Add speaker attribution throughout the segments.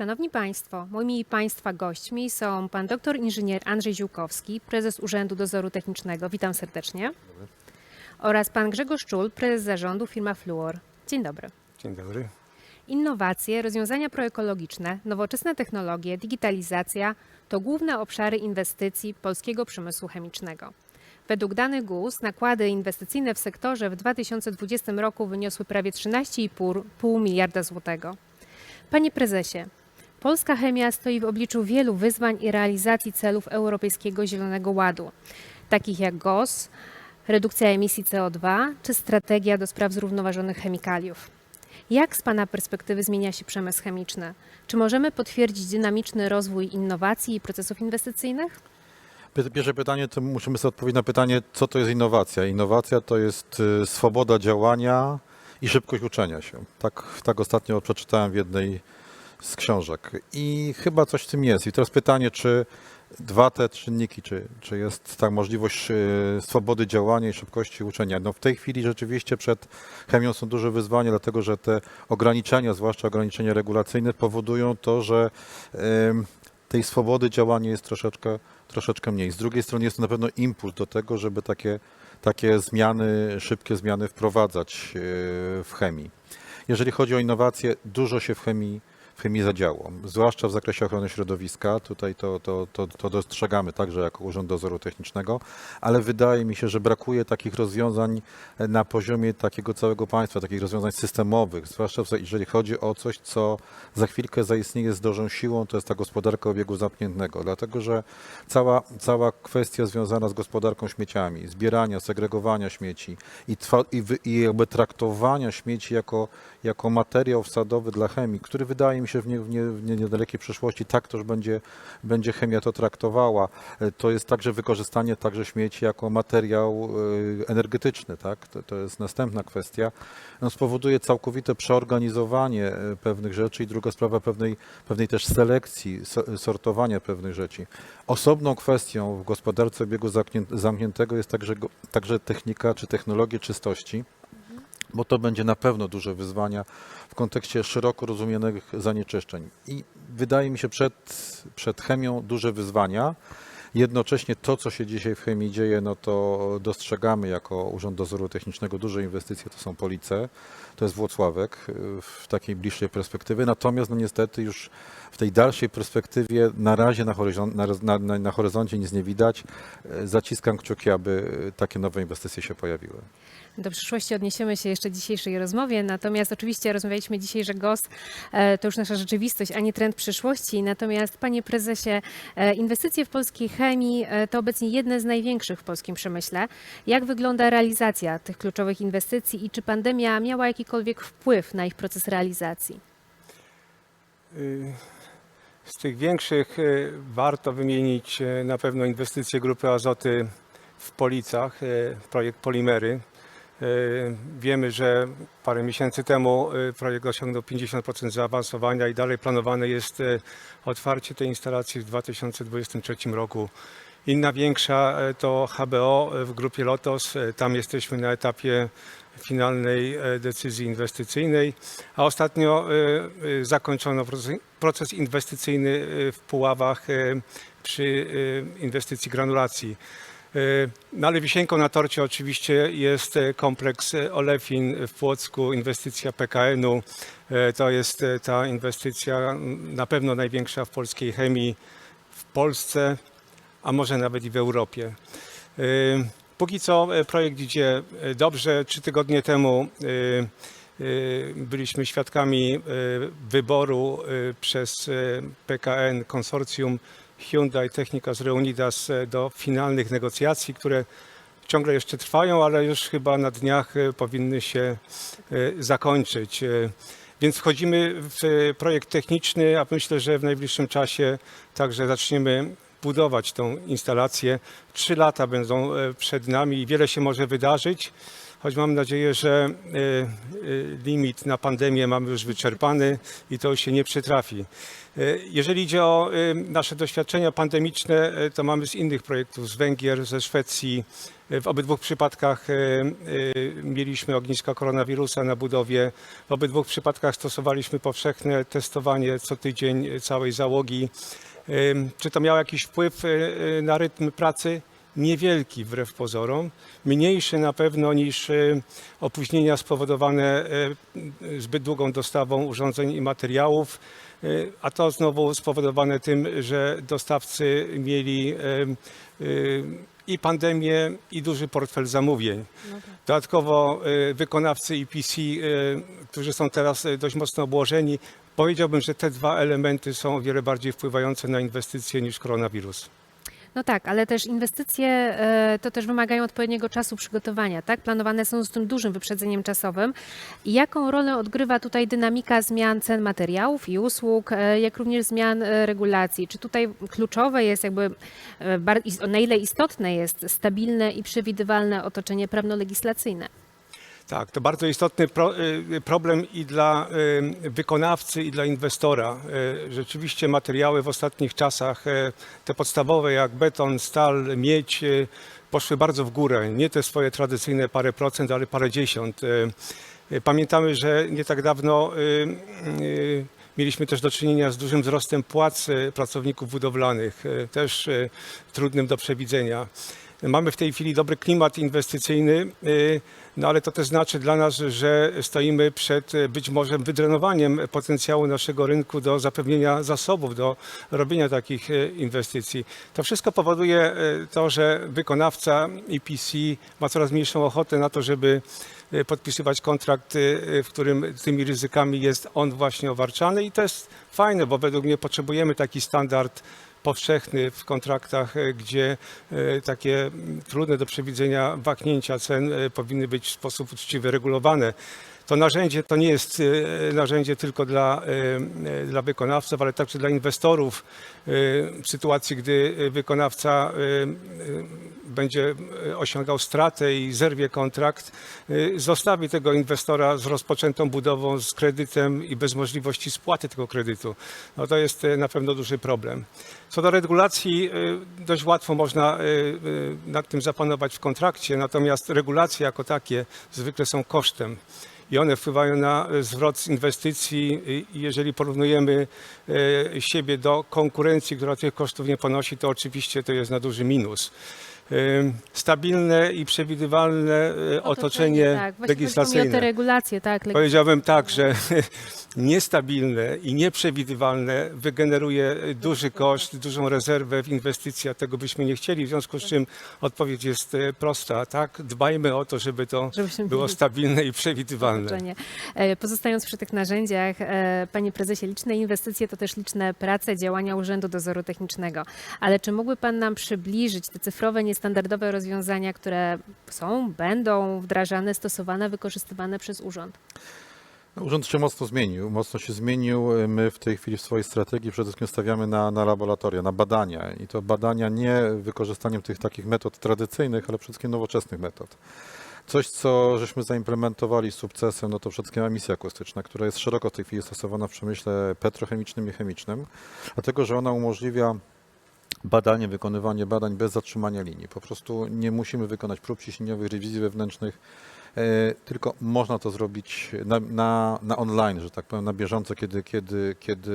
Speaker 1: Szanowni Państwo, moimi Państwa gośćmi są Pan doktor inżynier Andrzej Ziółkowski, prezes Urzędu Dozoru Technicznego. Witam serdecznie. Oraz Pan Grzegorz Czul, prezes zarządu firma Fluor. Dzień dobry.
Speaker 2: Dzień dobry.
Speaker 1: Innowacje, rozwiązania proekologiczne, nowoczesne technologie, digitalizacja to główne obszary inwestycji polskiego przemysłu chemicznego. Według danych GUS nakłady inwestycyjne w sektorze w 2020 roku wyniosły prawie 13,5 pół miliarda złotego. Panie prezesie, polska chemia stoi w obliczu wielu wyzwań i realizacji celów Europejskiego Zielonego Ładu, takich jak GOS, redukcja emisji CO2 czy strategia do spraw zrównoważonych chemikaliów. Jak z Pana perspektywy zmienia się przemysł chemiczny? Czy możemy potwierdzić dynamiczny rozwój innowacji i procesów inwestycyjnych?
Speaker 3: Pierwsze pytanie, to musimy sobie odpowiedzieć na pytanie, co to jest innowacja. Innowacja to jest y, swoboda działania i szybkość uczenia się. Tak, tak ostatnio przeczytałem w jednej z książek. I chyba coś w tym jest. I teraz pytanie, czy dwa te czynniki, czy, czy jest ta możliwość y, swobody działania i szybkości uczenia. No w tej chwili rzeczywiście przed chemią są duże wyzwania, dlatego że te ograniczenia, zwłaszcza ograniczenia regulacyjne, powodują to, że tej swobody działania jest troszeczkę, troszeczkę mniej. Z drugiej strony jest to na pewno impuls do tego, żeby takie, takie zmiany, szybkie zmiany wprowadzać yy, w chemii. Jeżeli chodzi o innowacje, dużo się w chemii, chemii zadziało, zwłaszcza w zakresie ochrony środowiska. Tutaj to, to, to, to dostrzegamy także jako Urząd Dozoru Technicznego, ale wydaje mi się, że brakuje takich rozwiązań na poziomie takiego całego państwa, takich rozwiązań systemowych, zwłaszcza jeżeli chodzi o coś, co za chwilkę zaistnieje z dużą siłą, to jest ta gospodarka obiegu zamkniętego, dlatego że cała, cała kwestia związana z gospodarką śmieciami, zbierania, segregowania śmieci i, i, i jakby traktowania śmieci jako, jako materiał wsadowy dla chemii, który wydaje mi się w, nie, w, nie, w nie- niedalekiej przyszłości tak też będzie, będzie chemia to traktowała. E, To jest także wykorzystanie także śmieci jako materiał e, energetyczny, tak? To, to jest następna kwestia. No, spowoduje całkowite przeorganizowanie e, pewnych rzeczy i druga sprawa pewnej, pewnej też selekcji, so- sortowania pewnych rzeczy. Osobną kwestią w gospodarce obiegu zamknię- zamkniętego jest także, także technika czy technologie czystości bo to będzie na pewno duże wyzwania w kontekście szeroko rozumianych zanieczyszczeń. I wydaje mi się przed, przed chemią duże wyzwania. Jednocześnie to, co się dzisiaj w chemii dzieje, no to dostrzegamy jako Urząd Dozoru Technicznego duże inwestycje, to są Police, to jest Włocławek y, w takiej bliższej perspektywie. Natomiast no niestety już w tej dalszej perspektywie na razie na, na, na, na, horyzoncie nic nie widać. Y, Zaciskam kciuki, aby takie nowe inwestycje się pojawiły.
Speaker 1: Do przyszłości odniesiemy się jeszcze w dzisiejszej rozmowie, natomiast oczywiście rozmawialiśmy dzisiaj, że GOS e, to już nasza rzeczywistość, a nie trend przyszłości. Natomiast panie prezesie, e, inwestycje w polskiej chemii e, to obecnie jedne z największych w polskim przemyśle. Jak wygląda realizacja tych kluczowych inwestycji i czy pandemia miała jakikolwiek wpływ na ich proces realizacji?
Speaker 2: Y, Z tych większych y, warto wymienić y, na pewno inwestycje Grupy Azoty w Policach, projekt Polimery. Y, Wiemy, że parę miesięcy temu y, projekt osiągnął 50% zaawansowania i dalej planowane jest y, otwarcie tej instalacji w 2023 roku. Inna większa to HBO w grupie Lotos. Tam jesteśmy na etapie finalnej decyzji inwestycyjnej, a ostatnio zakończono proces- inwestycyjny w Puławach przy inwestycji granulacji. E, No ale wisienką na torcie oczywiście jest e, kompleks e, Olefin w Płocku, inwestycja PKN-u. To jest ta inwestycja m, na pewno największa w polskiej chemii w Polsce, a może nawet i w Europie. Póki co projekt idzie dobrze. Trzy tygodnie temu byliśmy świadkami wyboru przez PKN konsorcjum Hyundai Technika z Reunidas e, do finalnych negocjacji, które ciągle jeszcze trwają, ale już chyba na dniach e, powinny się e, zakończyć. Więc wchodzimy w projekt techniczny, a myślę, że w najbliższym czasie także zaczniemy budować tą instalację. Trzy lata będą przed nami i wiele się może wydarzyć, choć mam nadzieję, że limit na pandemię mamy już wyczerpany i to się nie przytrafi. E, Jeżeli idzie o e, nasze doświadczenia pandemiczne, e, to mamy z innych projektów, z Węgier, ze Szwecji. W obydwu przypadkach mieliśmy ogniska koronawirusa na budowie. W obydwu przypadkach stosowaliśmy powszechne testowanie co tydzień całej załogi. Czy to miało jakiś wpływ na rytm pracy? Niewielki wbrew pozorom, mniejszy na pewno niż e, opóźnienia spowodowane e, zbyt długą dostawą urządzeń i materiałów, e, a to znowu spowodowane tym, że dostawcy mieli i pandemię, i duży portfel zamówień. Dodatkowo e, wykonawcy EPC, e, którzy są teraz dość mocno obłożeni, powiedziałbym, że te dwa elementy są o wiele bardziej wpływające na inwestycje niż koronawirus.
Speaker 1: No tak, ale też inwestycje e, to też wymagają odpowiedniego czasu przygotowania, tak? Planowane są z tym dużym wyprzedzeniem czasowym. I jaką rolę odgrywa tutaj dynamika zmian cen materiałów i usług, e, jak również zmian e, regulacji? Czy tutaj kluczowe jest jakby, na ile istotne jest stabilne i przewidywalne otoczenie prawno-legislacyjne?
Speaker 2: Tak, to bardzo istotny pro, y, problem i dla y, wykonawcy, i dla inwestora. Y, Rzeczywiście materiały w ostatnich czasach, y, te podstawowe jak beton, stal, miedź, y, poszły bardzo w górę. Nie te swoje tradycyjne parę procent, ale parę dziesiąt. Y, y, Pamiętamy, że nie tak dawno y, y, mieliśmy też do czynienia z dużym wzrostem płac y, pracowników budowlanych, y, też y, trudnym do przewidzenia. Mamy w tej chwili dobry klimat inwestycyjny, y, no ale to też znaczy dla nas, że stoimy przed y, być może wydrenowaniem potencjału naszego rynku do zapewnienia zasobów, do robienia takich y, inwestycji. To wszystko powoduje to, że wykonawca EPC ma coraz mniejszą ochotę na to, żeby podpisywać kontrakt, w którym tymi ryzykami jest on właśnie obarczany i to jest fajne, bo według mnie potrzebujemy taki standard powszechny w kontraktach, e, gdzie e, takie trudne do przewidzenia wahnięcia cen e, powinny być w sposób uczciwy regulowane. To narzędzie to nie jest e, narzędzie tylko dla, e, dla wykonawców, ale także dla inwestorów. W sytuacji, gdy wykonawca będzie osiągał stratę i zerwie kontrakt, zostawi tego inwestora z rozpoczętą budową, z kredytem i bez możliwości spłaty tego kredytu. No to jest na pewno duży problem. Co do regulacji, dość łatwo można nad tym zapanować w kontrakcie, natomiast regulacje jako takie zwykle są kosztem i one wpływają na e, zwrot z inwestycji. I- Jeżeli porównujemy e, siebie do konkurencji, która tych kosztów nie ponosi, to oczywiście to jest na duży minus. Stabilne i przewidywalne e, otoczenie
Speaker 1: tak. Właśnie chodzi mi o te
Speaker 2: legislacyjne.
Speaker 1: regulacje, tak. leg-
Speaker 2: Powiedziałbym tak, że niestabilne i nieprzewidywalne wygeneruje duży koszt, dużą rezerwę w inwestycjach. Tego byśmy nie chcieli, w związku z czym odpowiedź jest e, prosta. Tak? Dbajmy o to, żeby to
Speaker 1: Żebyśmy
Speaker 2: było stabilne i przewidywalne.
Speaker 1: otoczenie. E, Pozostając przy tych narzędziach, e, panie prezesie, liczne inwestycje to też liczne prace, działania Urzędu Dozoru Technicznego. Ale czy mógłby pan nam przybliżyć te cyfrowe, niestandardowe rozwiązania, które są, będą wdrażane, stosowane, wykorzystywane przez urząd?
Speaker 3: Urząd się mocno zmienił. Mocno się zmienił. My w tej chwili w swojej strategii przede wszystkim stawiamy na, na laboratoria, na badania. I to badania nie wykorzystaniem tych takich metod tradycyjnych, ale przede wszystkim nowoczesnych metod. Coś, co żeśmy zaimplementowali z sukcesem, no to przede wszystkim emisja akustyczna, która jest szeroko w tej chwili stosowana w przemyśle petrochemicznym i chemicznym, dlatego że ona umożliwia badanie, wykonywanie badań bez zatrzymania linii. Po prostu nie musimy wykonać prób ciśnieniowych, rewizji wewnętrznych, tylko można to zrobić na, na, na online, że tak powiem, na bieżąco, kiedy, kiedy, kiedy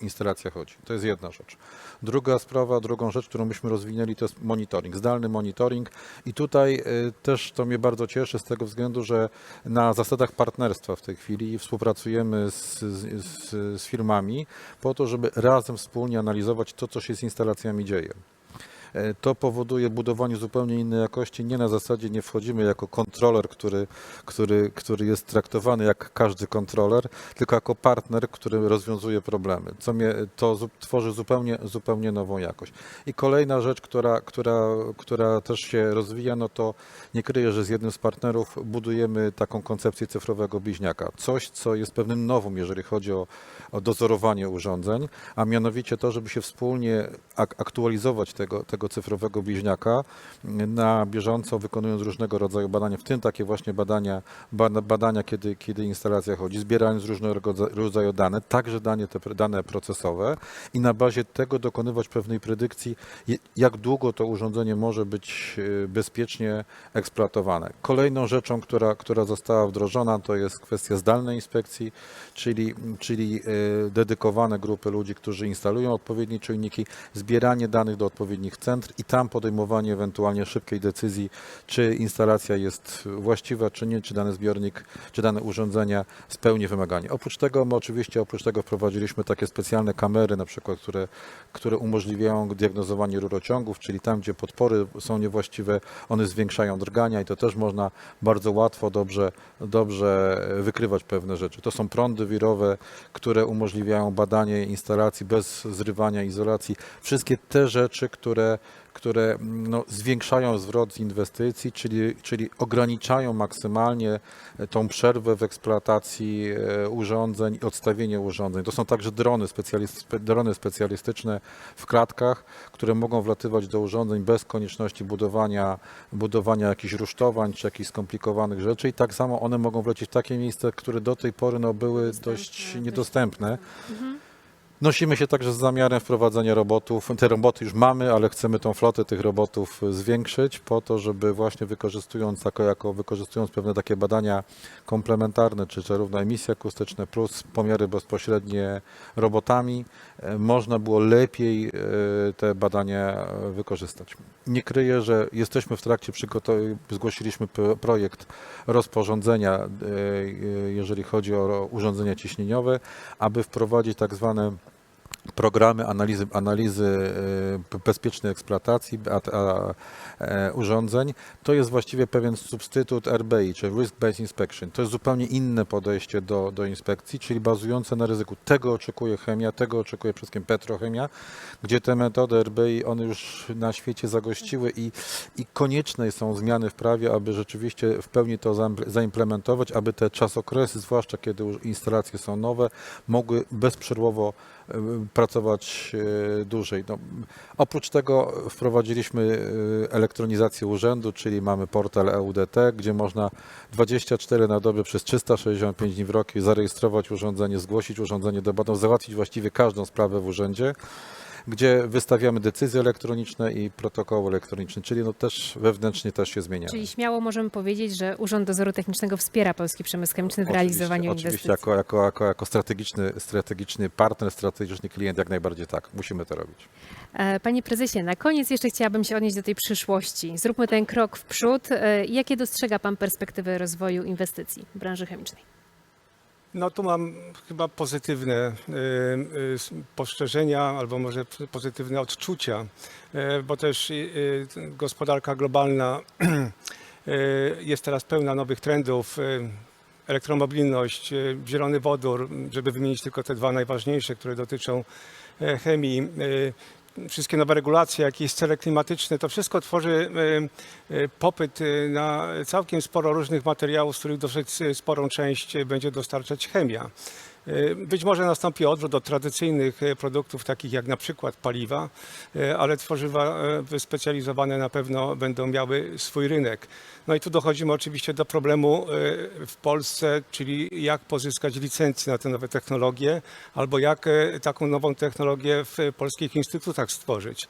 Speaker 3: e, instalacja chodzi. To jest jedna rzecz. Druga sprawa, drugą rzecz, którą myśmy rozwinęli, to jest monitoring, zdalny monitoring i tutaj e, też to mnie bardzo cieszy z tego względu, że na zasadach partnerstwa w tej chwili współpracujemy z, z, z firmami po to, żeby razem wspólnie analizować to, co się z instalacjami dzieje. E, to powoduje budowanie zupełnie innej jakości. Nie na zasadzie nie wchodzimy jako kontroler, który, który, który jest traktowany jak każdy kontroler, tylko jako partner, który rozwiązuje problemy. Co mnie, to tworzy zupełnie, zupełnie nową jakość. I kolejna rzecz, która, która, która też się rozwija, no to nie kryję, że z jednym z partnerów budujemy taką koncepcję cyfrowego bliźniaka. Coś, co jest pewnym nowum, jeżeli chodzi o, o dozorowanie urządzeń, a mianowicie to, żeby się wspólnie ak- aktualizować tego, tego cyfrowego bliźniaka na bieżąco, wykonując różnego rodzaju badania, w tym takie właśnie badania, bada- badania kiedy, kiedy instalacja chodzi, zbierając różnego rodza- rodzaju dane, także dane, te dane procesowe i na bazie tego dokonywać pewnej predykcji, jak długo to urządzenie może być e, bezpiecznie eksploatowane. Kolejną rzeczą, która, która została wdrożona, to jest kwestia zdalnej inspekcji, czyli, czyli e, dedykowane grupy ludzi, którzy instalują odpowiednie czujniki, zbieranie danych do odpowiednich centr i tam podejmowanie ewentualnie szybkiej decyzji, czy instalacja jest właściwa, czy nie, czy dany zbiornik, czy dane urządzenia spełni wymagania. Oprócz tego, my oczywiście oprócz tego wprowadziliśmy takie specjalne kamery, na przykład, które, które umożliwiają diagnozowanie rurociągów, czyli tam, gdzie podpory są niewłaściwe, one zwiększają drgania i to też można bardzo łatwo, dobrze, dobrze wykrywać pewne rzeczy. To są prądy wirowe, które umożliwiają badanie instalacji bez zrywania izolacji. Wszystkie te rzeczy, które, które mm, no, zwiększają zwrot z inwestycji, czyli, czyli ograniczają maksymalnie tą przerwę w eksploatacji e, urządzeń i odstawienie urządzeń. To są także drony, specjalist, drony specjalistyczne w klatkach, które mogą wlatywać do urządzeń bez konieczności budowania, budowania jakichś rusztowań czy jakichś skomplikowanych rzeczy i tak samo one mogą wlecieć w takie miejsca, które do tej pory no, były
Speaker 1: Dostępne,
Speaker 3: dość
Speaker 1: dość
Speaker 3: niedostępne. Nosimy się także z zamiarem wprowadzenia robotów. Te roboty już mamy, ale chcemy tą flotę tych robotów zwiększyć po to, żeby właśnie wykorzystując jako, jako wykorzystując pewne takie badania komplementarne, czy zarówno emisje akustyczne plus pomiary bezpośrednie robotami, e, można było lepiej e, te badania e, wykorzystać. Nie kryję, że jesteśmy w trakcie przygotowania, zgłosiliśmy projekt rozporządzenia, e, e, jeżeli chodzi o urządzenia ciśnieniowe, aby wprowadzić tak zwane programy analizy, analizy e, bezpiecznej eksploatacji a, a, e, urządzeń, to jest właściwie pewien substytut RBI, czyli Risk Based Inspection. To jest zupełnie inne podejście do, do inspekcji, czyli bazujące na ryzyku. Tego oczekuje chemia, tego oczekuje przede wszystkim petrochemia, gdzie te metody RBI, one już na świecie zagościły i, i konieczne są zmiany w prawie, aby rzeczywiście w pełni to zaim- zaimplementować, aby te czasokresy, zwłaszcza kiedy instalacje są nowe, mogły bezprzerwowo e, pracować e, dłużej. No, oprócz tego wprowadziliśmy e, elektronizację urzędu, czyli mamy portal EUDT, gdzie można 24 na dobę przez 365 dni w roku zarejestrować urządzenie, zgłosić urządzenie do badań, załatwić właściwie każdą sprawę w urzędzie gdzie wystawiamy decyzje elektroniczne i protokoły elektroniczne, czyli no też wewnętrznie też się zmieniamy.
Speaker 1: Czyli śmiało możemy powiedzieć, że Urząd Dozoru Technicznego wspiera polski przemysł chemiczny w realizowaniu
Speaker 3: oczywiście,
Speaker 1: inwestycji.
Speaker 3: Oczywiście, jako, jako, jako, jako strategiczny, strategiczny partner, strategiczny klient, jak najbardziej tak, musimy to robić.
Speaker 1: E, Panie prezesie, na koniec jeszcze chciałabym się odnieść do tej przyszłości. Zróbmy ten krok w przód. E, Jakie dostrzega Pan perspektywy rozwoju inwestycji w branży chemicznej?
Speaker 2: No tu mam chyba pozytywne y, y, s- postrzeżenia albo może pozytywne odczucia, y, bo też gospodarka globalna jest teraz pełna nowych trendów. Elektromobilność, zielony wodór, żeby wymienić tylko te dwa najważniejsze, które dotyczą e, chemii. Wszystkie nowe regulacje, jakieś cele klimatyczne, to wszystko tworzy y, y, popyt y, na całkiem sporo różnych materiałów, z których dosyć sporą część będzie dostarczać chemia. Y, Być może nastąpi odwrót od tradycyjnych y, produktów, takich jak na przykład paliwa, y, ale tworzywa wyspecjalizowane na pewno będą miały swój rynek. No i tu dochodzimy oczywiście do problemu w Polsce, czyli jak pozyskać licencję na te nowe technologie, albo jak taką nową technologię w polskich instytutach stworzyć.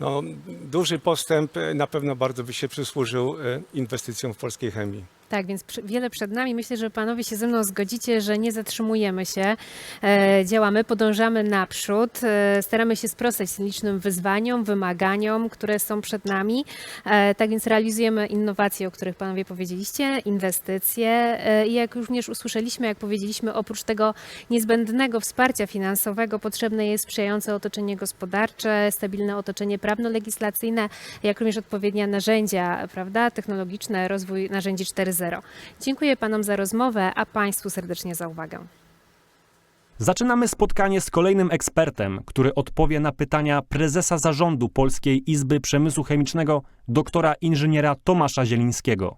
Speaker 2: No, duży postęp na pewno bardzo by się przysłużył inwestycjom w polskiej chemii.
Speaker 1: Tak, więc wiele przed nami. Myślę, że panowie się ze mną zgodzicie, że nie zatrzymujemy się. E, działamy, podążamy naprzód. E, staramy się sprostać licznym wyzwaniom, wymaganiom, które są przed nami. E, tak więc realizujemy innowacje, o których panowie powiedzieliście, inwestycje. I jak również usłyszeliśmy, jak powiedzieliśmy, oprócz tego niezbędnego wsparcia finansowego potrzebne jest sprzyjające otoczenie gospodarcze, stabilne otoczenie prawno-legislacyjne, jak również odpowiednie narzędzia, prawda, technologiczne, rozwój narzędzi 4.0. Dziękuję panom za rozmowę, a państwu serdecznie za uwagę.
Speaker 4: Zaczynamy spotkanie z kolejnym ekspertem, który odpowie na pytania prezesa zarządu Polskiej Izby Przemysłu Chemicznego, doktora inżyniera Tomasza Zielińskiego.